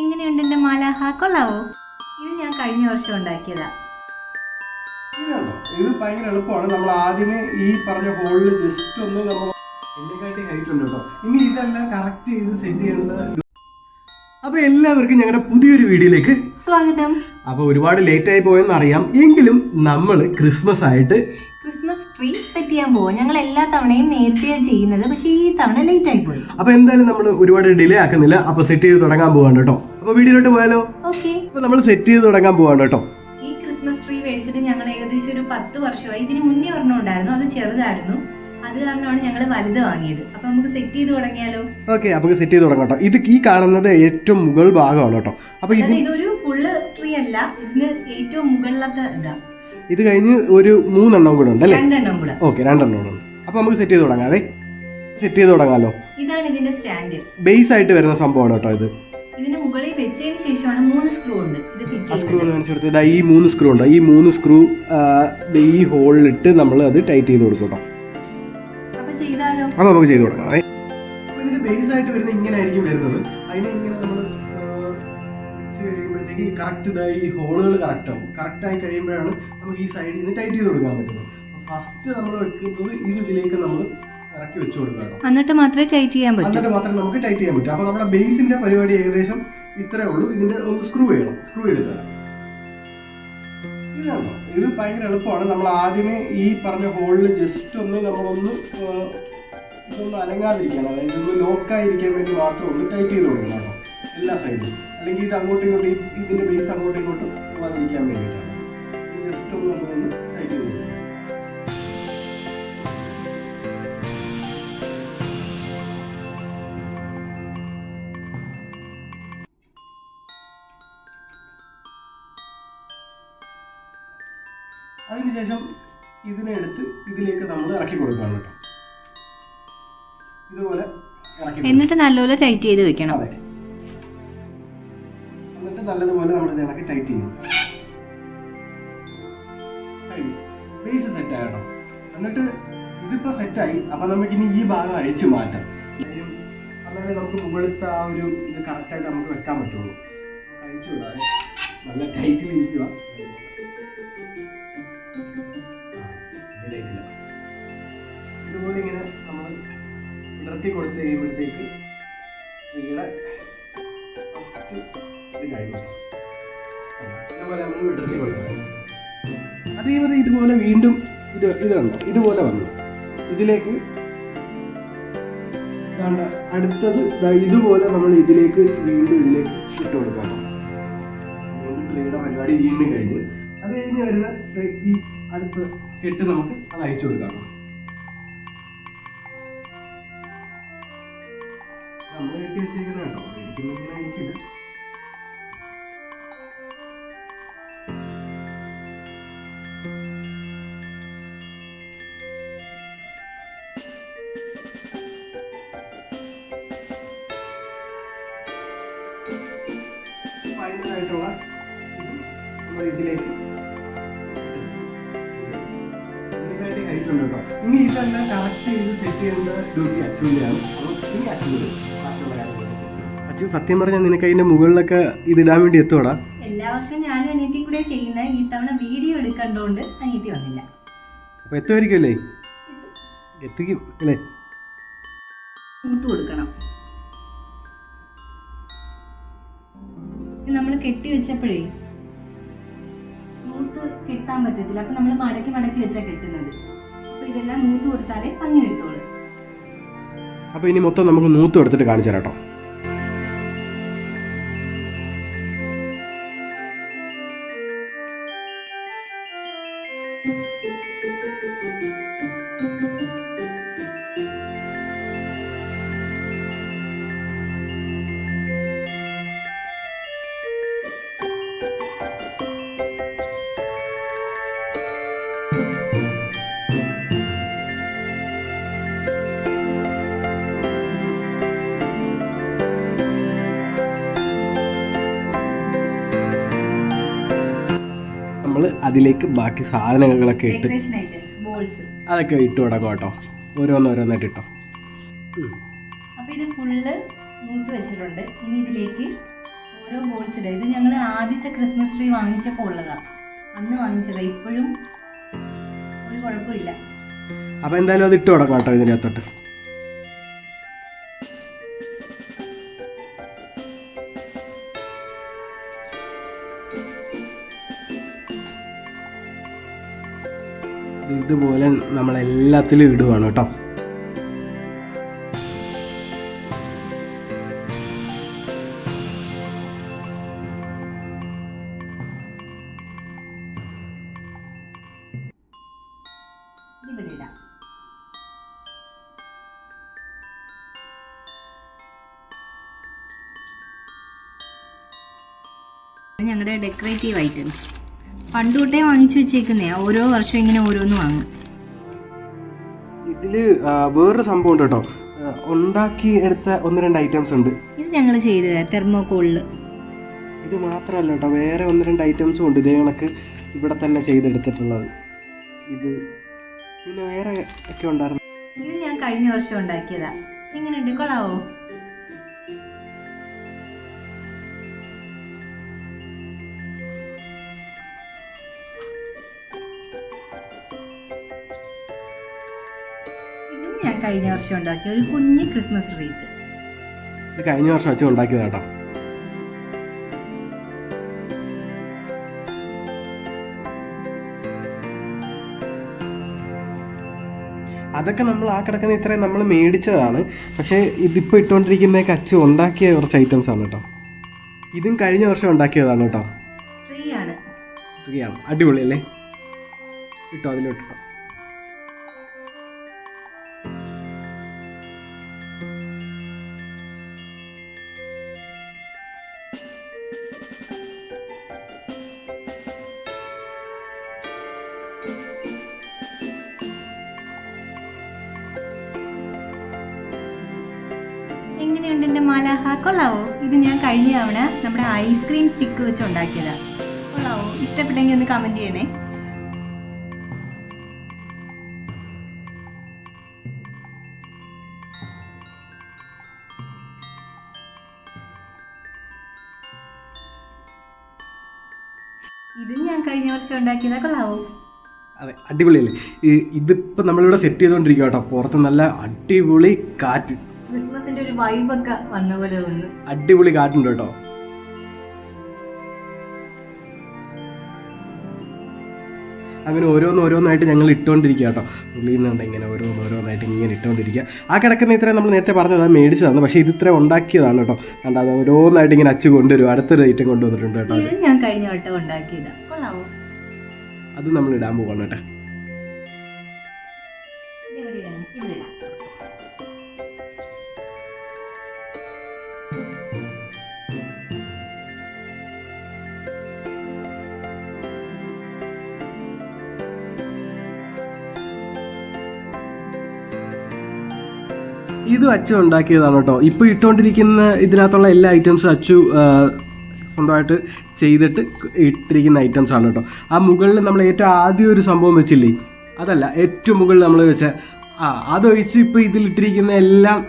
എങ്ങനെയുണ്ട് എന്റെ മാലാഹ? കൊള്ളാവോ? ഇത് ഞാൻ കഴിഞ്ഞ വർഷം ഉണ്ടാക്കിയതാ. ഇതാണോ? ഇത് ഭയങ്കര എളുപ്പമാണ്. നമ്മൾ ആദ്യമേ ഈ പറഞ്ഞ ഹോളിൽ ജസ്റ്റ് ഒന്ന് നമ്മൾ എന്നെക്കാട്ടി ഹൈറ്റ് ഉണ്ട് കേട്ടോ. ഇനി ഇതെല്ലാം കറക്റ്റ് ചെയ്ത് സെറ്റ് ചെയ്യേണ്ടത് അപ്പൊ എല്ലാവർക്കും ഞങ്ങളുടെ പുതിയൊരു വീഡിയോയിലേക്ക് സ്വാഗതം. അപ്പൊ ഒരുപാട് ലേറ്റ് ആയി പോയെന്ന് അറിയാം. എങ്കിലും നമ്മൾ ക്രിസ്മസ് ആയിട്ട് ക്രിസ്മസ് ട്രീ സെറ്റ് ചെയ്യാൻ പോവാ. ഞങ്ങൾ എല്ലാ തവണയും നേരത്തെ ചെയ്യുന്നത്. പക്ഷേ ഈ തവണ ലേറ്റ് ആയി പോയി. അപ്പൊ എന്തായാലും നമ്മൾ ഒരുപാട് ഡിലേ ആക്കുന്നില്ല. അപ്പൊ സെറ്റ് ചെയ്ത് തുടങ്ങാൻ പോവാണ് കേട്ടോ. അപ്പൊ വീഡിയോയിലോട്ട് പോയാലോ? അപ്പൊ നമ്മൾ സെറ്റ് ചെയ്ത് തുടങ്ങാൻ പോവാണ് കേട്ടോ. ഈ ക്രിസ്മസ് ട്രീ മേടിച്ചിട്ട് ഞങ്ങൾ ഏകദേശം ഒരു പത്ത് വർഷമായി. ഇതിന് മുന്നേ ഒരെണ്ണം ഉണ്ടായിരുന്നു അത് ചെറുതായിരുന്നു. അത് കാരണമാണ് ഞങ്ങൾ വലുത് വാങ്ങിയത്. അപ്പൊ നമുക്ക് സെറ്റ് ചെയ്ത് തുടങ്ങിയാലോ? ഓക്കെ നമുക്ക് സെറ്റ് ചെയ്ത് തുടങ്ങാം കേട്ടോ. ഇത് ഈ കാണുന്നത് ഏറ്റവും മുകൾ ഭാഗമാണ് കേട്ടോ. അപ്പൊ ഇത് ഇതൊരു ഫുള്ള് ട്രീ അല്ല. ഇതിന് ഏറ്റവും മുകളിലത്തെ ഇതാ. ഇത് കഴിഞ്ഞ് ഒരു മൂന്നെണ്ണം കൂടെ ഉണ്ട് അല്ലേ? രണ്ടെണ്ണം കൂടെ. ഓക്കെ രണ്ടെണ്ണം കൂടെ ഉണ്ട്. അപ്പൊ നമുക്ക് സെറ്റ് ചെയ്ത് തുടങ്ങാവേ. സെറ്റ് ചെയ്ത് തുടങ്ങാലോ. ഇതാണ് ഇതിന്റെ സ്റ്റാൻഡ്. ബേസ് ആയിട്ട് വരുന്ന സംഭവമാണ് കേട്ടോ ഇത്. ഇതിന് മുകളിൽ വെച്ചതിന് ശേഷമാണ് മൂന്ന് സ്ക്രൂ ഉണ്ട്. ഇത് ആ സ്ക്രൂ കാണിച്ചു കൊടുത്തത് ഈ മൂന്ന് സ്ക്രൂ ഉണ്ട്? ഈ മൂന്ന് സ്ക്രൂ ഈ ഹോളിലിട്ട് നമ്മൾ അത് ടൈറ്റ് ചെയ്ത് കൊടുക്കട്ടോ അപ്പൊ ചെയ്താലോ? നമുക്ക് ചെയ്ത് കൊടുക്കാം. ഇതിന്റെ ബേസ് ആയിട്ട് വരുന്നത് ഇങ്ങനെ ആയിരിക്കും വരുന്നത്. അതിനെ ഇങ്ങനെ നമ്മൾ കഴിയുമ്പോഴത്തേക്ക് കറക്റ്റ് ഇതായി ഈ ഹോളുകൾ കറക്റ്റ് ആവും. കറക്റ്റ് ആയി കഴിയുമ്പോഴാണ് നമുക്ക് ഈ സൈഡിൽ നിന്ന് ടൈറ്റ് ചെയ്ത് കൊടുക്കാൻ പറ്റുന്നത്. ഫസ്റ്റ് നമ്മൾ വെക്കുന്നത് ഇത് ഇതിലേക്ക് നമ്മൾ ഇറക്കി വെച്ചു കൊടുക്കണം എന്നിട്ട് മാത്രമേ ടൈറ്റ് ചെയ്യാൻ പറ്റൂ. എന്നിട്ട് മാത്രമേ നമുക്ക് ടൈറ്റ് ചെയ്യാൻ പറ്റൂ. അപ്പോൾ നമ്മുടെ ബേസിന്റെ പരിപാടി ഏകദേശം ഇത്രേ ഉള്ളൂ. ഇതിന്റെ ഒന്ന് സ്ക്രൂ ചെയ്യണം. സ്ക്രൂ എടുക്കുക ഇതാണ്. ഇത് ഭയങ്കര എളുപ്പമാണ്. നമ്മൾ ആദ്യമേ ഈ പറഞ്ഞ ഹോളിൽ ജസ്റ്റ് ഒന്ന് നമ്മളൊന്ന് ഇതൊന്ന് അനങ്ങാതിരിക്കണം. അതായത് ഇതൊന്ന് ലോക്കായിരിക്കാൻ വേണ്ടി മാത്രം ഒന്ന് ടൈറ്റ് ചെയ്ത് കൊടുക്കണം എല്ലാ സൈഡിലും അല്ലെങ്കിൽ ഇത് അങ്ങോട്ടും ഇങ്ങോട്ടും ഇതിന്റെ ഇതിന്റെ ബേസ് അങ്ങോട്ടും ഇങ്ങോട്ടും വന്നിരിക്കാൻ വേണ്ടിയിട്ടാണ്. ജസ്റ്റ് ഒന്ന് നമ്മളൊന്ന് ടൈറ്റ് ചെയ്ത് കൊടുക്കണം. അതിനുശേഷം ഇതിനെ എടുത്ത് ഇതിലേക്ക് നമ്മൾ ഇറക്കി കൊടുക്കുകയാണ് കേട്ടോ. ഇതുപോലെ ഇറക്കി. എന്നിട്ട് നല്ലപോലെ ടൈറ്റ് ചെയ്ത് വെക്കണം. അതെ. എന്നിട്ട് നല്ലതുപോലെ നമ്മൾ ഇത് ഇണക്കി ടൈറ്റ് ചെയ്യും. ബേസ് സെറ്റ് ആയിട്ടോ എന്നിട്ട് ഇതിപ്പോ സെറ്റായി അപ്പൊ നമുക്ക് ഇനി ഈ ഭാഗം അഴിച്ചു മാറ്റാം. അതായത് നമുക്ക് മുകളിലത്തെ ആ ഒരു ഇത് കറക്റ്റായിട്ട് നമുക്ക് വെക്കാൻ പറ്റുള്ളൂ. അഴിച്ചു വിടാതെ നല്ല ടൈറ്റിൽ ഇരിക്കുക ഇതുപോലെ ഇങ്ങനെ നമ്മൾ ഇടർത്തി കൊടുത്തു കഴിയുമ്പോഴത്തേക്ക് സ്ത്രീയുടെ ഫസ്റ്റ് ഇത് കഴിഞ്ഞു. ഇതുപോലെ നമ്മൾ വിടർത്തി കൊടുക്കണം അതേപോലെ ഇതുപോലെ വീണ്ടും ഇത് ഇത് കണ്ടോ? ഇതുപോലെ വന്നു. ഇതിലേക്ക് അടുത്തത് ഇതുപോലെ നമ്മൾ ഇതിലേക്ക് വീണ്ടും ഇതിലേക്ക് ഇട്ട് കൊടുക്കണം. സ്ത്രീയുടെ പരിപാടി വീണ്ടും കഴിഞ്ഞു. അത് കഴിഞ്ഞ് വരുന്ന ഈ അടുത്ത കെട്ട് നമുക്ക് അത് അയച്ചു കൊടുക്കാം. നമ്മൾ കെട്ടി വെച്ചേക്കുന്ന കേട്ടോ ഫൈനലായിട്ടുള്ള നമ്മൾ ഇതിലേക്ക്. ഹൈറ്റ് കേട്ടോ. ഇനി ഇതെല്ലാം കറക്റ്റ് ചെയ്ത് സെറ്റ് ചെയ്യേണ്ട ഡ്യൂട്ടി അച്ഛന്റെയാണ് അപ്പോൾ ഇനി അച്ഛൻ സത്യം പറഞ്ഞാൽ നിനക്ക് അതിന്റെ മുകളിലൊക്കെ ഇതിടാൻ വേണ്ടി എത്തോടാ എല്ലാ വർഷവും ഞാൻ അനിയത്തി കൂടെ ചെയ്യുന്ന ഈ തവണ വീഡിയോ എടുക്കണ്ടോണ്ട് അനിയത്തി വന്നില്ല. അപ്പൊ എത്തുമായിരിക്കും അല്ലേ? എത്തിക്കും അല്ലേ? മൂത്ത് കൊടുക്കണം. നമ്മൾ കെട്ടി വെച്ചപ്പോഴേ മൂത്ത് കെട്ടാൻ പറ്റത്തില്ല. അപ്പൊ നമ്മൾ മടക്കി മടക്കി വെച്ചാ കെട്ടുന്നത്. അപ്പൊ ഇതെല്ലാം മൂത്ത് കൊടുത്താലേ ഭംഗി വരുത്തോളൂ അപ്പൊ ഇനി മൊത്തം നമുക്ക് മൂത്ത് എടുത്തിട്ട് കാണിച്ചു തരാം കേട്ടോ. അതിലേക്ക് ബാക്കി സാധനങ്ങളൊക്കെ ഇട്ട് അതൊക്കെ ഇട്ട് തുടങ്ങും കേട്ടോ. ഓരോന്നോരോന്നായിട്ട് ഇട്ടോ. അപ്പൊ ഇത് ഫുള്ള് വെച്ചിട്ടുണ്ട്. ഇനി ഇതിലേക്ക് ഓരോ ബോൾസ് ഇടാം ഇത് ഞങ്ങൾ ആദ്യത്തെ ക്രിസ്മസ് ട്രീ വാങ്ങിച്ചപ്പോൾ ഉള്ളതാണ് അന്ന് വാങ്ങിച്ചതാ. ഇപ്പോഴും ഒരു കുഴപ്പമില്ല. അപ്പോൾ എന്തായാലും അത് ഇട്ട് കൊടുക്കാം കേട്ടോ ഇതിനകത്തോട്ട്. ഇതുപോലെ നമ്മളെല്ലാത്തിലും ഇടുവാണ് കേട്ടോ. ഞങ്ങളുടെ ഡെക്കറേറ്റീവ് ഐറ്റംസ് പണ്ട് തൊട്ടേ വാങ്ങിച്ചു വെച്ചേക്കുന്നേ. ഓരോ വർഷം ഇങ്ങനെ ഓരോന്ന് വാങ്ങും. ഇതിൽ വേറൊരു സംഭവം ഉണ്ട് കേട്ടോ. ഉണ്ടാക്കി എടുത്ത ഒന്ന് രണ്ട് ഐറ്റംസ് ഉണ്ട്. ഇത് ഞങ്ങൾ ചെയ്തത് തെർമോക്കോളിൽ ഇത് മാത്രമല്ല കേട്ടോ വേറെ ഒന്ന് രണ്ട് ഐറ്റംസും ഉണ്ട്. ഇതേ കണക്ക് ഇവിടെ തന്നെ ചെയ്തെടുത്തിട്ടുള്ളത്. ഇത് പിന്നെ വേറെ ഒക്കെ ഉണ്ടായിരുന്നു. ഇത് ഞാൻ കഴിഞ്ഞ വർഷം ഉണ്ടാക്കിയതാ. എങ്ങനെയുണ്ട്? കൊള്ളാവോ? ഞാൻ കഴിഞ്ഞ വർഷം ഉണ്ടാക്കിയ ഒരു കുഞ്ഞു ക്രിസ്മസ് ട്രീറ്റ് ഇത് കഴിഞ്ഞ വർഷം അച്ഛൻ ഉണ്ടാക്കിയതാട്ടോ അതൊക്കെ നമ്മൾ ആ കിടക്കുന്ന ഇത്രയും നമ്മൾ മേടിച്ചതാണ്. പക്ഷേ ഇതിപ്പോൾ ഇട്ടുകൊണ്ടിരിക്കുന്നതൊക്കെ അച്ഛൻ ഉണ്ടാക്കിയ കുറച്ച് ഐറ്റംസ് ആണ് കേട്ടോ. ഇതും കഴിഞ്ഞ വർഷം ഉണ്ടാക്കിയതാണ് കേട്ടോ. അടിപൊളി അല്ലേ? ഇട്ടോ അതിലോട്ടോ എങ്ങനെയുണ്ട് എന്റെ മാലാഹ കൊള്ളാവോ? ഇത് ഞാൻ കഴിഞ്ഞ തവണ നമ്മുടെ ഐസ്ക്രീം സ്റ്റിക്ക് വെച്ച് ഉണ്ടാക്കിയതാ. കൊള്ളാവോ? ഇഷ്ടപ്പെട്ടെങ്കിൽ ഒന്ന് കമന്റ് ചെയ്യണേ. ഇത് ഞാൻ കഴിഞ്ഞ വർഷം ഉണ്ടാക്കിയതാ. കൊള്ളാവോ? അതെ അടിപൊളിയല്ലേ? ഇതിപ്പോ നമ്മളിവിടെ സെറ്റ് ചെയ്തുകൊണ്ടിരിക്കുക കേട്ടോ. പുറത്ത് നല്ല അടിപൊളി കാറ്റ്. ക്രിസ്മസിന്റെ ഒരു വൈബൊക്കെ വന്ന. പോലെ തോന്നുന്നു അടിപൊളി കാട്ടുണ്ട് കേട്ടോ. അങ്ങനെ ഓരോന്ന് ഓരോന്നായിട്ട് ഞങ്ങൾ ഇട്ടുകൊണ്ടിരിക്കുക കേട്ടോ. ഉള്ളിൽ നിന്നുണ്ട് ഇങ്ങനെ ഓരോന്ന് ഓരോന്നായിട്ട് ഇങ്ങനെ ഇട്ടുകൊണ്ടിരിക്കുക ആ കിടക്കുന്ന ഇത്രയും നമ്മൾ നേരത്തെ പറഞ്ഞത് അത് മേടിച്ചതാണ്. പക്ഷേ ഇത് ഇത്ര ഉണ്ടാക്കിയതാണ് കേട്ടോ. കണ്ട അത് ഓരോന്നായിട്ട് ഇങ്ങനെ അച്ചു കൊണ്ടുവരും അടുത്തൊരു ഐറ്റം കൊണ്ടുവന്നിട്ടുണ്ട് കേട്ടോ അത്. ഞാൻ കഴിഞ്ഞ വട്ടം ഉണ്ടാക്കിയതാണ് അത് നമ്മൾ ഇടാൻ പോവാണ് കേട്ടോ. ഇത് അച്ചു ഉണ്ടാക്കിയതാണ് കേട്ടോ. ഇപ്പോൾ ഇട്ടുകൊണ്ടിരിക്കുന്ന ഇതിനകത്തുള്ള എല്ലാ ഐറ്റംസും അച്ചു സ്വന്തമായിട്ട് ചെയ്തിട്ട് ഇട്ടിരിക്കുന്ന ഐറ്റംസ് ആണ് കേട്ടോ. ആ മുകളിൽ നമ്മൾ ഏറ്റവും ആദ്യം ഒരു സംഭവം വെച്ചില്ലേ? അതല്ല ഏറ്റവും മുകളിൽ നമ്മൾ വെച്ച ആ അതൊഴിച്ച് ഇപ്പോൾ ഇതിലിട്ടിരിക്കുന്ന എല്ലാം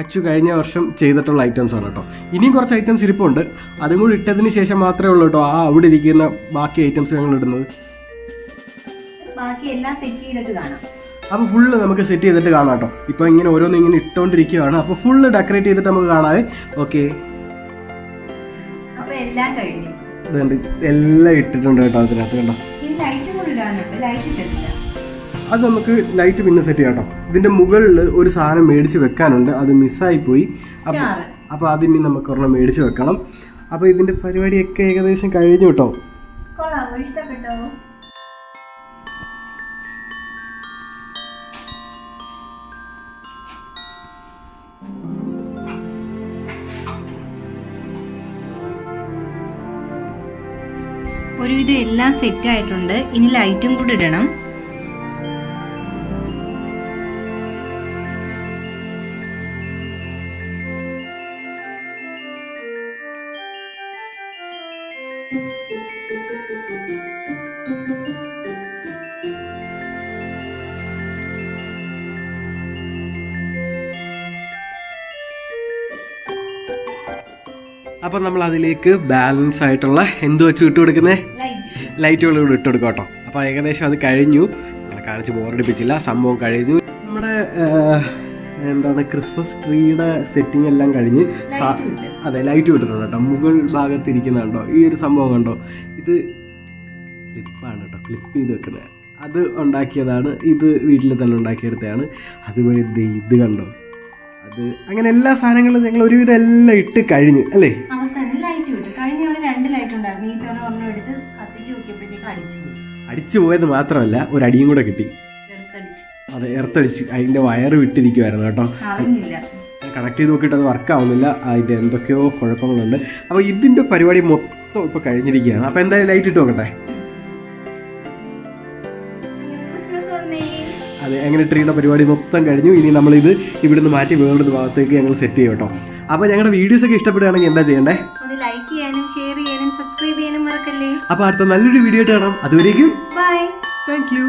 അച്ചു കഴിഞ്ഞ വർഷം ചെയ്തിട്ടുള്ള ഐറ്റംസ് ആണ് കേട്ടോ. ഇനിയും കുറച്ച് ഐറ്റംസ് ഇരിപ്പുണ്ട്. അതും കൂടി ഇട്ടതിന് ശേഷം മാത്രമേ ഉള്ളൂ കേട്ടോ ആ അവിടെ ഇരിക്കുന്ന ബാക്കി ഐറ്റംസ് ഞങ്ങൾ ഇടുന്നത്. ബാക്കി എല്ലാം സെറ്റ് ചെയ്തിട്ട് കാണാം. അപ്പോൾ ഫുള്ള് നമുക്ക് സെറ്റ് ചെയ്തിട്ട് കാണാം കേട്ടോ. ഇപ്പോൾ ഇങ്ങനെ ഓരോന്ന് ഇങ്ങനെ ഇട്ടുകൊണ്ടിരിക്കുകയാണ് അപ്പോൾ ഫുള്ള് ഡെക്കറേറ്റ് ചെയ്തിട്ട് നമുക്ക് കാണാവേ. ഓക്കെ അപ്പൊ എല്ലാം കഴിഞ്ഞു. എല്ലാം ഇട്ടിട്ടുണ്ട് കേട്ടോ അതിനകത്ത് കണ്ടോ. അത് നമുക്ക് ലൈറ്റ് പിന്നെ സെറ്റ് ചെയ്യാം കേട്ടോ. ഇതിന്റെ മുകളിൽ ഒരു സാധനം മേടിച്ച് വെക്കാനുണ്ട്. അത് മിസ്സായി പോയി അപ്പോൾ അതിനി നമുക്ക് ഒരെണ്ണം മേടിച്ച് വെക്കണം. അപ്പോൾ ഇതിന്റെ പരിപാടിയൊക്കെ ഏകദേശം കഴിഞ്ഞു കേട്ടോ. ഇഷ്ടപ്പെട്ടോ? ഒരുവിധം എല്ലാം സെറ്റ് ആയിട്ടുണ്ട്. ഇനി ലൈറ്റും കൂടി ഇടണം. അപ്പം നമ്മൾ അതിലേക്ക് ബാലൻസ് ആയിട്ടുള്ള എന്ത് വെച്ച് ഇട്ട് കൊടുക്കുന്നത് ലൈറ്റുകൾ കൂടെ ഇട്ട് കൊടുക്കും കേട്ടോ. അപ്പോൾ ഏകദേശം അത് കഴിഞ്ഞു. കാണിച്ച് ബോറടിപ്പിച്ചില്ല സംഭവം കഴിഞ്ഞു. നമ്മുടെ എന്താണ് ക്രിസ്മസ് ട്രീയുടെ സെറ്റിംഗ് എല്ലാം കഴിഞ്ഞ് അതെ ലൈറ്റ് വിട്ടിട്ടുണ്ട് കേട്ടോ. മുകൾ ഭാഗത്ത് ഇരിക്കുന്ന കണ്ടോ? ഈ ഒരു സംഭവം കണ്ടോ? ഇത് ക്ലിപ്പാണ് കേട്ടോ. ക്ലിപ്പ് ചെയ്ത് വെക്കുന്നത്. അത് ഉണ്ടാക്കിയതാണ്. ഇത് വീട്ടിൽ തന്നെ ഉണ്ടാക്കിയെടുത്തതാണ്. അതുപോലെ ഇത് ഇത് കണ്ടോ? അത് അങ്ങനെ എല്ലാ സാധനങ്ങളും ഞങ്ങൾ ഒരുവിധം എല്ലാം ഇട്ട് കഴിഞ്ഞു. അല്ലേ? അവസാനം ലൈറ്റ് വിട്ടു കഴിഞ്ഞ രണ്ട് ലൈറ്റ് ഉണ്ടായിരുന്നു. ഈ തവണ ഒരെണ്ണം എടുത്ത് നോക്കിയപ്പോഴത്തേക്ക് അടിച്ചു പോയി. അടിച്ചു പോയത് മാത്രമല്ല ഒരു അടിയും കൂടെ കിട്ടി. അതെ എർത്തടിച്ചു. അതിന്റെ വയറ് വിട്ടിരിക്കുമായിരുന്നു കേട്ടോ. അറിഞ്ഞില്ല. കണക്ട് ചെയ്ത് നോക്കിയിട്ട് അത് വർക്ക് ആവുന്നില്ല. അതിന്റെ എന്തൊക്കെയോ കുഴപ്പങ്ങളുണ്ട്. അപ്പോൾ ഇതിന്റെ പരിപാടി മൊത്തം ഇപ്പോൾ കഴിഞ്ഞിരിക്കുകയാണ്. അപ്പോൾ എന്തായാലും ലൈറ്റ് ഇട്ട് നോക്കട്ടെ. അതെ അങ്ങനെ ട്രീയുടെ പരിപാടി മൊത്തം കഴിഞ്ഞു. ഇനി നമ്മളിത് ഇവിടുന്ന് മാറ്റി വേറൊരു ഭാഗത്തേക്ക് ഞങ്ങൾ സെറ്റ് ചെയ്യും കേട്ടോ. അപ്പോൾ ഞങ്ങളുടെ വീഡിയോസ് ഒക്കെ ഇഷ്ടപ്പെടുകയാണെങ്കിൽ എന്താ ചെയ്യണ്ടേ? ലൈക്ക് ചെയ്യാനും ഷെയർ സബ്സ്ക്രൈബ് ചെയ്യാനും മറക്കല്ലേ? അപ്പോൾ അടുത്ത നല്ലൊരു വീഡിയോ ആയിട്ട് കാണാം. അതുവരേക്കും ബൈ താങ്ക് യു